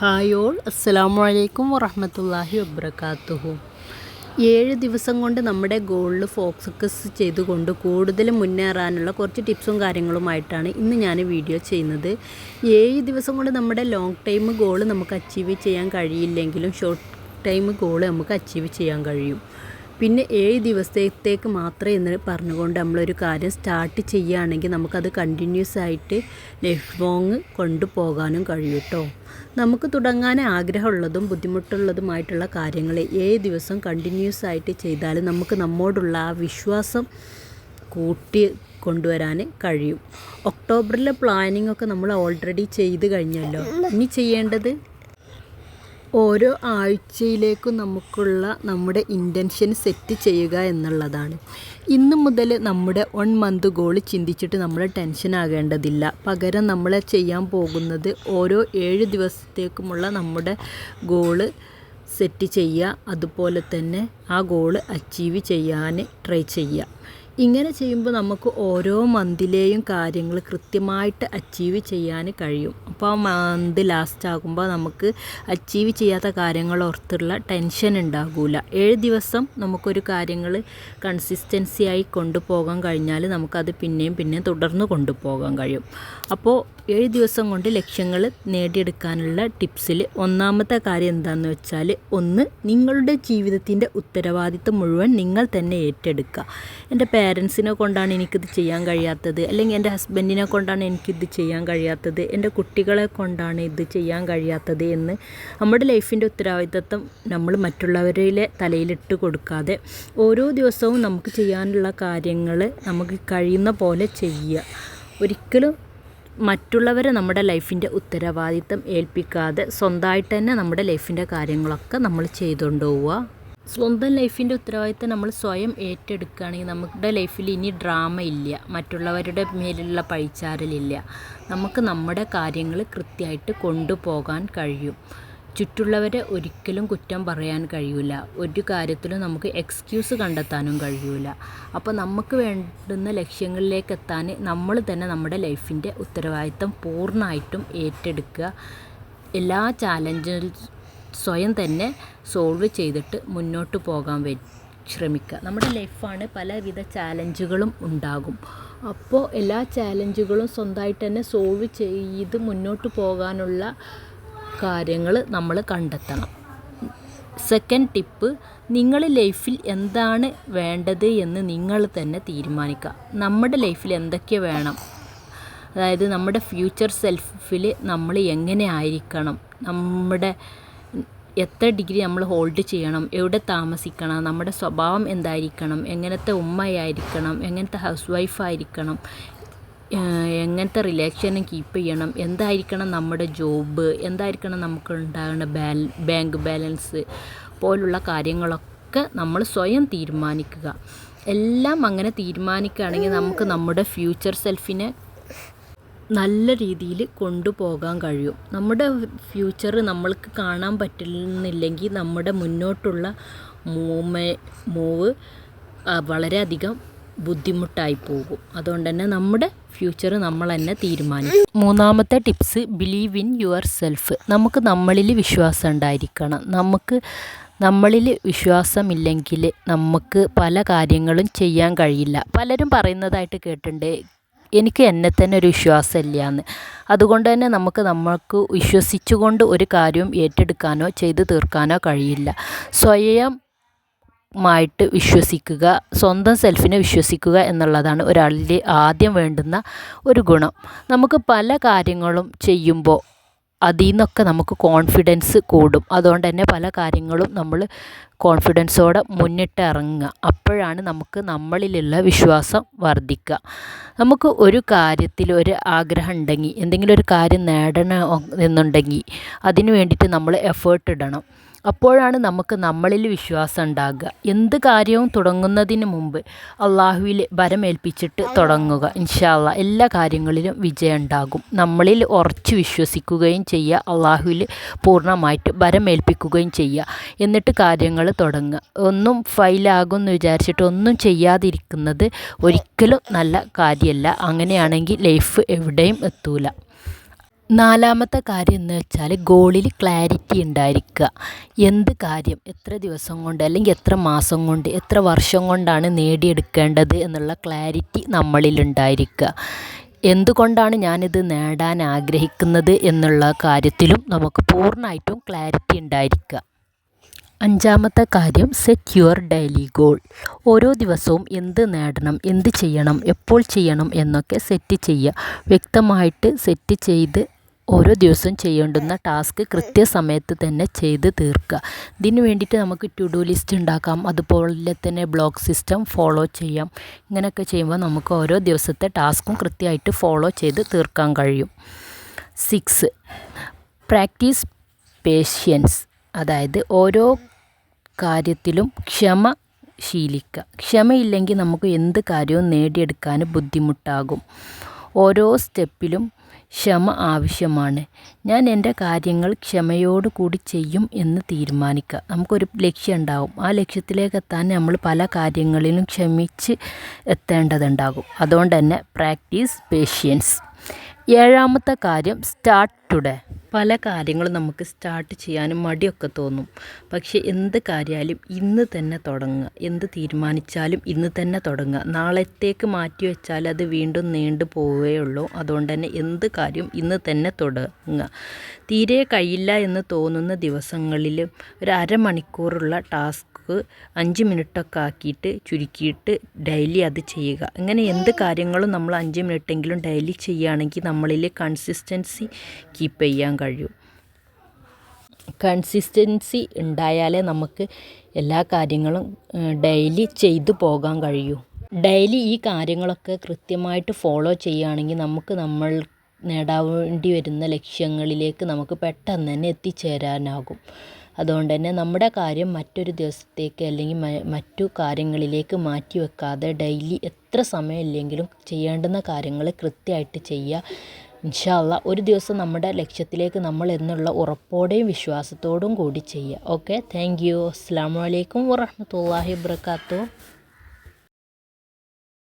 Hi all. അസ്സലാമു അലൈക്കും വറഹമത്തല്ലാഹി വബർക്കാത്തുഹു ഏഴ് ദിവസം കൊണ്ട് നമ്മുടെ ഗോളിൽ ഫോക്കസ് ചെയ്തുകൊണ്ട് കൂടുതൽ മുന്നേറാനുള്ള കുറച്ച് ടിപ്സും കാര്യങ്ങളുമായിട്ടാണ് ഇന്ന് ഞാൻ വീഡിയോ ചെയ്യുന്നത്. ഏഴ് ദിവസം കൊണ്ട് നമ്മുടെ ലോങ് ടൈം ഗോൾ നമുക്ക് അച്ചീവ് ചെയ്യാൻ കഴിയില്ലെങ്കിലും ഷോർട്ട് ടൈം ഗോൾ നമുക്ക് അച്ചീവ് ചെയ്യാൻ കഴിയും. പിന്നെ ഏഴ് ദിവസത്തേക്ക് മാത്രമേ എന്ന് പറഞ്ഞുകൊണ്ട് നമ്മളൊരു കാര്യം സ്റ്റാർട്ട് ചെയ്യുകയാണെങ്കിൽ നമുക്കത് കണ്ടിന്യൂസ് ആയിട്ട് ലൈഫ് ലോങ് കൊണ്ടുപോകാനും കഴിയും കേട്ടോ നമുക്ക് തുടങ്ങാൻ ആഗ്രഹമുള്ളതും ബുദ്ധിമുട്ടുള്ളതുമായിട്ടുള്ള കാര്യങ്ങൾ ഏഴ് ദിവസം കണ്ടിന്യൂസ് ആയിട്ട് ചെയ്താൽ നമുക്ക് നമ്മോടുള്ള ആ വിശ്വാസം കൂട്ടി കൊണ്ടുവരാൻ കഴിയും. ഒക്ടോബറിലെ പ്ലാനിംഗ് ഒക്കെ നമ്മൾ ഓൾറെഡി ചെയ്ത് കഴിഞ്ഞല്ലോ. ഇനി ചെയ്യേണ്ടത്? ഓരോ ആഴ്ചയിലേക്കും നമുക്കുള്ള നമ്മുടെ ഇന്റൻഷൻ സെറ്റ് ചെയ്യുക എന്നുള്ളതാണ്. ഇന്ന് മുതൽ നമ്മുടെ വൺ മന്ത് ഗോൾ ചിന്തിച്ചിട്ട് നമ്മൾ ടെൻഷൻ ആകേണ്ടതില്ല. പകരം നമ്മൾ ചെയ്യാൻ പോകുന്നത് ഓരോ ഏഴ് ദിവസത്തേക്കുമുള്ള നമ്മുടെ ഗോൾ സെറ്റ് ചെയ്യുക. അതുപോലെ തന്നെ ആ ഗോൾ അച്ചീവ് ചെയ്യാൻ ട്രൈ ചെയ്യുക. ഇങ്ങനെ ചെയ്യുമ്പോൾ നമുക്ക് ഓരോ മന്തിലെയും കാര്യങ്ങൾ കൃത്യമായിട്ട് അച്ചീവ് ചെയ്യാൻ കഴിയും. അപ്പോൾ ആ മന്ത് ലാസ്റ്റ് ആകുമ്പോൾ നമുക്ക് അച്ചീവ് ചെയ്യാത്ത കാര്യങ്ങൾ ഓർത്തുള്ള ടെൻഷൻ ഉണ്ടാകില്ല ഏഴ് ദിവസം നമുക്കൊരു കാര്യങ്ങൾ കൺസിസ്റ്റൻസി ആയി കൊണ്ടുപോകാൻ കഴിഞ്ഞാൽ നമുക്കത് പിന്നെയും പിന്നെയും തുടർന്ന് കൊണ്ടുപോകാൻ കഴിയും. അപ്പോൾ ഏഴ് ദിവസം കൊണ്ട് ലക്ഷ്യങ്ങൾ നേടിയെടുക്കാനുള്ള ടിപ്സിൽ ഒന്നാമത്തെ കാര്യം എന്താണെന്ന് വെച്ചാൽ ഒന്ന് നിങ്ങളുടെ ജീവിതത്തിന്റെ ഉത്തരവാദിത്വം മുഴുവൻ നിങ്ങൾ തന്നെ ഏറ്റെടുക്കുക. എന്റെ പേരൻസിനെ കൊണ്ടാണ് എനിക്കിത് ചെയ്യാൻ കഴിയാത്തത്. അല്ലെങ്കിൽ എന്റെ ഹസ്ബൻഡിനെ കൊണ്ടാണ് എനിക്കിത് ചെയ്യാൻ കഴിയാത്തത്. എന്റെ കുട്ടികളെ കൊണ്ടാണ് ഇത് ചെയ്യാൻ കഴിയാത്തത് എന്ന് നമ്മുടെ ലൈഫിന്റെ ഉത്തരവാദിത്തം നമ്മൾ മറ്റുള്ളവരിലെ തലയിലിട്ട് കൊടുക്കാതെ ഓരോ ദിവസവും നമുക്ക് ചെയ്യാനുള്ള കാര്യങ്ങൾ നമുക്ക് കഴിയുന്ന പോലെ ചെയ്യുക. ഒരിക്കലും മറ്റുള്ളവരെ നമ്മുടെ ലൈഫിന്റെ ഉത്തരവാദിത്തം ഏൽപ്പിക്കാതെ സ്വന്തമായിട്ട് തന്നെ നമ്മുടെ ലൈഫിന്റെ കാര്യങ്ങളൊക്കെ നമ്മൾ ചെയ്തുകൊണ്ട് പോവുക. സ്വന്തം ലൈഫിന്റെ ഉത്തരവാദിത്തം നമ്മൾ സ്വയം ഏറ്റെടുക്കുകയാണെങ്കിൽ നമ്മുടെ ലൈഫിൽ ഇനി ഡ്രാമ ഇല്ല മറ്റുള്ളവരുടെ മേലുള്ള പഴിച്ചാരലില്ല നമുക്ക് നമ്മുടെ കാര്യങ്ങൾ കൃത്യമായിട്ട് കൊണ്ടുപോകാൻ കഴിയും. ചുറ്റുള്ളവരെ ഒരിക്കലും കുറ്റം പറയാൻ കഴിയില്ല ഒരു കാര്യത്തിലും നമുക്ക് എക്സ്ക്യൂസ് കണ്ടെത്താനും കഴിയില്ല അപ്പോൾ നമുക്ക് വേണ്ടുന്ന ലക്ഷ്യങ്ങളിലേക്ക് എത്താൻ നമ്മൾ തന്നെ നമ്മുടെ ലൈഫിന്റെ ഉത്തരവാദിത്തം പൂർണമായിട്ടും ഏറ്റെടുക്കുക. എല്ലാ ചാലഞ്ചും സ്വയം തന്നെ സോൾവ് ചെയ്തിട്ട് മുന്നോട്ട് പോകാൻ ശ്രമിക്കുക. നമ്മുടെ ലൈഫാണ് പലവിധ ചാലഞ്ചുകളും ഉണ്ടാകും. അപ്പോൾ എല്ലാ ചാലഞ്ചുകളും സ്വന്തമായിട്ട് തന്നെ സോൾവ് ചെയ്ത് മുന്നോട്ട് പോകാനുള്ള കാര്യങ്ങൾ നമ്മൾ കണ്ടെത്തണം. സെക്കൻഡ് ടിപ്പ് നിങ്ങൾ ലൈഫിൽ എന്താണ് വേണ്ടത് എന്ന് നിങ്ങൾ തന്നെ തീരുമാനിക്കുക. നമ്മുടെ ലൈഫിൽ എന്തൊക്കെ വേണം? അതായത് നമ്മുടെ ഫ്യൂച്ചർ സെൽഫിൽ നമ്മൾ എങ്ങനെ ആയിരിക്കണം? നമ്മുടെ എത്ര ഡിഗ്രി നമ്മൾ ഹോൾഡ് ചെയ്യണം എവിടെ താമസിക്കണം നമ്മുടെ സ്വഭാവം എന്തായിരിക്കണം എങ്ങനത്തെ ഉമ്മയായിരിക്കണം എങ്ങനത്തെ ഹൗസ് വൈഫായിരിക്കണം എങ്ങനത്തെ റിലേഷനും കീപ്പ് ചെയ്യണം എന്തായിരിക്കണം നമ്മുടെ ജോബ് എന്തായിരിക്കണം നമുക്ക് ഉണ്ടാകുന്ന ബാങ്ക് ബാലൻസ് പോലുള്ള കാര്യങ്ങളൊക്കെ നമ്മൾ സ്വയം തീരുമാനിക്കുക. എല്ലാം അങ്ങനെ തീരുമാനിക്കുകയാണെങ്കിൽ നമുക്ക് നമ്മുടെ ഫ്യൂച്ചർ സെൽഫിനെ നല്ല രീതിയിൽ കൊണ്ടുപോകാൻ കഴിയും. നമ്മുടെ ഫ്യൂച്ചർ നമ്മൾക്ക് കാണാൻ പറ്റുന്നില്ലെങ്കിൽ നമ്മുടെ മുന്നോട്ടുള്ള മൂവ് മൂവ് വളരെയധികം ബുദ്ധിമുട്ടായി പോകും. അതുകൊണ്ട് തന്നെ നമ്മുടെ ഫ്യൂച്ചർ നമ്മൾ തന്നെ തീരുമാനിക്കും. മൂന്നാമത്തെ tips believe in yourself നമുക്ക് നമ്മളിൽ വിശ്വാസം ഉണ്ടായിരിക്കണം. നമുക്ക് നമ്മളിൽ വിശ്വാസമില്ലെങ്കിൽ നമുക്ക് പല കാര്യങ്ങളും ചെയ്യാൻ കഴിയില്ല. പലരും പറയുന്നതായിട്ട് കേട്ടിട്ടുണ്ട് എനിക്ക് എന്നെ തന്നെ ഒരു വിശ്വാസമില്ല എന്ന് അതുകൊണ്ട് തന്നെ നമുക്ക് നമ്മൾക്ക് വിശ്വസിച്ചുകൊണ്ട് ഒരു കാര്യവും ഏറ്റെടുക്കാനോ ചെയ്തു തീർക്കാനോ കഴിയില്ല. സ്വയം മായിട്ട് വിശ്വസിക്കുക സ്വന്തം സെൽഫിനെ വിശ്വസിക്കുക എന്നുള്ളതാണ് ഒരാളിൽ ആദ്യം വേണ്ടുന്ന ഒരു ഗുണം. നമുക്ക് പല കാര്യങ്ങളും ചെയ്യുമ്പോൾ അതിൽ നിന്നൊക്കെ നമുക്ക് കോൺഫിഡൻസ് കൂടും. അതുകൊണ്ട് തന്നെ പല കാര്യങ്ങളും നമ്മൾ കോൺഫിഡൻസോടെ മുന്നിട്ട് ഇറങ്ങുക. അപ്പോഴാണ് നമുക്ക് നമ്മളിലുള്ള വിശ്വാസം വർദ്ധിക്കുക. നമുക്ക് ഒരു കാര്യത്തിൽ ഒരു ആഗ്രഹം ഉണ്ടെങ്കിൽ എന്തെങ്കിലും ഒരു കാര്യം നേടണം എന്നുണ്ടെങ്കിൽ അതിന് വേണ്ടിയിട്ട് നമ്മൾ എഫേർട്ട് ഇടണം. അപ്പോഴാണ് നമുക്ക് നമ്മളിൽ വിശ്വാസം ഉണ്ടാകുക. എന്ത് കാര്യവും തുടങ്ങുന്നതിന് മുമ്പ് അള്ളാഹുവിൽ ഭരമേൽപ്പിച്ചിട്ട് തുടങ്ങുക. ഇൻഷാല്ല എല്ലാ കാര്യങ്ങളിലും വിജയം ഉണ്ടാകും. നമ്മളിൽ ഉറച്ചു വിശ്വസിക്കുകയും ചെയ്യുക. അള്ളാഹുവിൽ പൂർണമായിട്ട് ഭരമേൽപ്പിക്കുകയും ചെയ്യുക. എന്നിട്ട് കാര്യങ്ങൾ തുടങ്ങുക. ഒന്നും ഫൈലാകും എന്ന് വിചാരിച്ചിട്ട് ഒന്നും ചെയ്യാതിരിക്കുന്നത് ഒരിക്കലും നല്ല കാര്യമല്ല. അങ്ങനെയാണെങ്കിൽ ലൈഫ് എവിടെയും എത്തൂല. നാലാമത്തെ കാര്യം എന്ന് വെച്ചാൽ ഗോളിൽ ക്ലാരിറ്റി ഉണ്ടായിരിക്കുക. എന്ത് കാര്യം? എത്ര ദിവസം കൊണ്ട് അല്ലെങ്കിൽ എത്ര മാസം കൊണ്ട് എത്ര വർഷം കൊണ്ടാണ് നേടിയെടുക്കേണ്ടത് എന്നുള്ള ക്ലാരിറ്റി നമ്മളിൽ ഉണ്ടായിരിക്കുക. എന്തുകൊണ്ടാണ് ഞാനിത് നേടാൻ ആഗ്രഹിക്കുന്നത് എന്നുള്ള കാര്യത്തിലും നമുക്ക് പൂർണമായിട്ടും ക്ലാരിറ്റി ഉണ്ടായിരിക്കുക. അഞ്ചാമത്തെ കാര്യം സെറ്റ് യുവർ ഡെയിലി ഗോൾ ഓരോ ദിവസവും എന്ത് നേടണം എന്ത് ചെയ്യണം എപ്പോൾ ചെയ്യണം എന്നൊക്കെ സെറ്റ് ചെയ്യുക. വ്യക്തമായിട്ട് സെറ്റ് ചെയ്ത് ഓരോ ദിവസവും ചെയ്യേണ്ടുന്ന ടാസ്ക് കൃത്യസമയത്ത് തന്നെ ചെയ്ത് തീർക്കുക. ഇതിന് വേണ്ടിയിട്ട് നമുക്ക് ടു ഡു ലിസ്റ്റ് ഉണ്ടാക്കാം. അതുപോലെ തന്നെ ബ്ലോക്ക് സിസ്റ്റം ഫോളോ ചെയ്യാം. ഇങ്ങനെയൊക്കെ ചെയ്യുമ്പോൾ നമുക്ക് ഓരോ ദിവസത്തെ ടാസ്കും കൃത്യമായിട്ട് ഫോളോ ചെയ്ത് തീർക്കാൻ കഴിയും. Six practice patience. അതായത് ഓരോ കാര്യത്തിലും ക്ഷമ ശീലിക്കുക. ക്ഷമയില്ലെങ്കിൽ നമുക്ക് എന്ത് കാര്യവും നേടിയെടുക്കാൻ ബുദ്ധിമുട്ടാകും. ഓരോ സ്റ്റെപ്പിലും ക്ഷമ ആവശ്യമാണ്. ഞാൻ എന്റെ കാര്യങ്ങൾ ക്ഷമയോട് കൂടി ചെയ്യും എന്ന് തീരുമാനിക്കുക. നമുക്കൊരു ലക്ഷ്യം ഉണ്ടാവും. ആ ലക്ഷ്യത്തിലേക്ക് എത്താൻ നമ്മൾ പല കാര്യങ്ങളിലും ക്ഷമിച്ച് എത്തേണ്ടതുണ്ടാകും. അതുകൊണ്ട് തന്നെ പ്രാക്ടീസ് പേഷ്യൻസ്. ഏഴാമത്തെ കാര്യം സ്റ്റാർട്ട് ടുഡേ. പല കാര്യങ്ങളും നമുക്ക് സ്റ്റാർട്ട് ചെയ്യാനും മടിയൊക്കെ തോന്നും. പക്ഷേ എന്ത് കാര്യമായാലും ഇന്ന് തന്നെ തുടങ്ങുക. എന്ത് തീരുമാനിച്ചാലും ഇന്ന് തന്നെ തുടങ്ങുക. നാളത്തേക്ക് മാറ്റി വെച്ചാൽ അത് വീണ്ടും നീണ്ടു പോവുകയുള്ളൂ. അതുകൊണ്ട് തന്നെ എന്ത് കാര്യവും ഇന്ന് തന്നെ തുടങ്ങുക. തീരെ കഴിയില്ല എന്ന് തോന്നുന്ന ദിവസങ്ങളിൽ ഒരു അരമണിക്കൂറുള്ള ടാസ്ക് അഞ്ച് മിനിറ്റൊക്കെ ആക്കിയിട്ട് ചുരുക്കിയിട്ട് ഡെയിലി അത് ചെയ്യുക. അങ്ങനെ എന്ത് കാര്യങ്ങളും നമ്മൾ അഞ്ച് മിനിറ്റെങ്കിലും ഡെയിലി ചെയ്യുകയാണെങ്കിൽ നമ്മളിൽ കൺസിസ്റ്റൻസി കീപ്പ് ചെയ്യാൻ കഴിയും. കൺസിസ്റ്റൻസി ഉണ്ടായാലേ നമുക്ക് എല്ലാ കാര്യങ്ങളും ഡെയിലി ചെയ്തു പോകാൻ കഴിയൂ. ഡെയിലി ഈ കാര്യങ്ങളൊക്കെ കൃത്യമായിട്ട് ഫോളോ ചെയ്യുകയാണെങ്കിൽ നമുക്ക് നമ്മൾ നേടാവേണ്ടി വരുന്ന ലക്ഷ്യങ്ങളിലേക്ക് നമുക്ക് പെട്ടെന്ന് തന്നെ എത്തിച്ചേരാനാകും. അതുകൊണ്ട് തന്നെ നമ്മുടെ കാര്യം മറ്റൊരു ദിവസത്തേക്ക് അല്ലെങ്കിൽ മറ്റു കാര്യങ്ങളിലേക്ക് മാറ്റി വെക്കാതെ ഡെയിലി എത്ര സമയമില്ലെങ്കിലും ചെയ്യേണ്ടുന്ന കാര്യങ്ങൾ കൃത്യമായിട്ട് ചെയ്യുക. ഇൻഷാ ഒരു ദിവസം നമ്മുടെ ലക്ഷ്യത്തിലേക്ക് നമ്മൾ എന്നുള്ള ഉറപ്പോടെയും വിശ്വാസത്തോടും കൂടി ചെയ്യുക. ഓക്കെ? Thank you. അസ്സാം വലൈക്കും വറഹമത്തല്ലാഹി